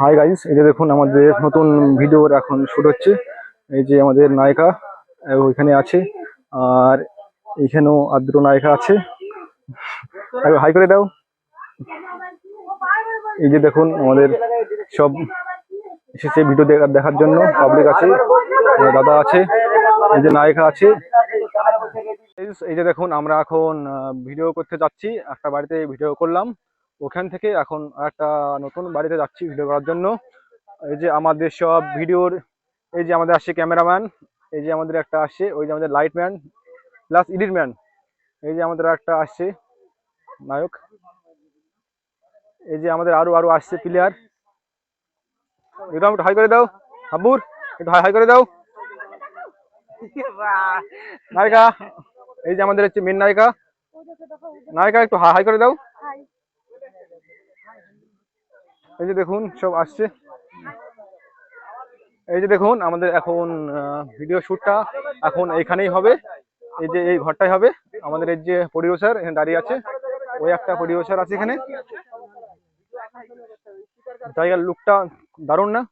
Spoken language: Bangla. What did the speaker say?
হাই গাইস এই যে দেখুন আমাদের নতুন ভিডিওর এখন শুট হচ্ছে। এই যে আমাদের নায়িকা ওইখানে আছে। আর এইখানেও আদ্র নায়িকা আছে। হাই করে দাও। এই যে দেখুন আমাদের সব এসেছে ভিডিও দেখা- দেখার জন্য পাবলিক আছে দাদা আছে, এই যে নায়িকা আছে। এই যে দেখুন আমরা এখন ভিডিও করতে যাচ্ছি, একটা বাড়িতে ভিডিও করলাম। ওখান থেকে এখন একটা নতুন বাড়িতে যাচ্ছি ভিডিও করার জন্য। এই যে আমাদের সব ভিডিওর, এই যে আমাদের আসছে ক্যামেরাম্যান এই যে আমাদের একটা আসছে, ওই যে আমাদের লাইটম্যান প্লাস এডিটম্যান এই যে আমাদের একটা আসছে, নায়ক। এই যে আমাদের আরও আরও আসছে প্লেয়ার একটু একটু হাই করে দাও, হাবুর, একটু হাই হাই করে দাও। নায়িকা, এই যে আমাদের হচ্ছে মেন নায়িকা। নায়িকা, একটু হাই হাই করে দাও। এই যে দেখুন, সব আসছে। এই যে দেখুন, আমাদের এখন ভিডিও শ্যুটটা এখন এইখানেই হবে। এই যে এই ঘরটাই হবে। আমাদের এই যে প্রডিউসার এখানে দাঁড়িয়ে আছে, ওই একটা প্রডিউসার আছে এখানে। জায়গার লুকটা দারুণ না?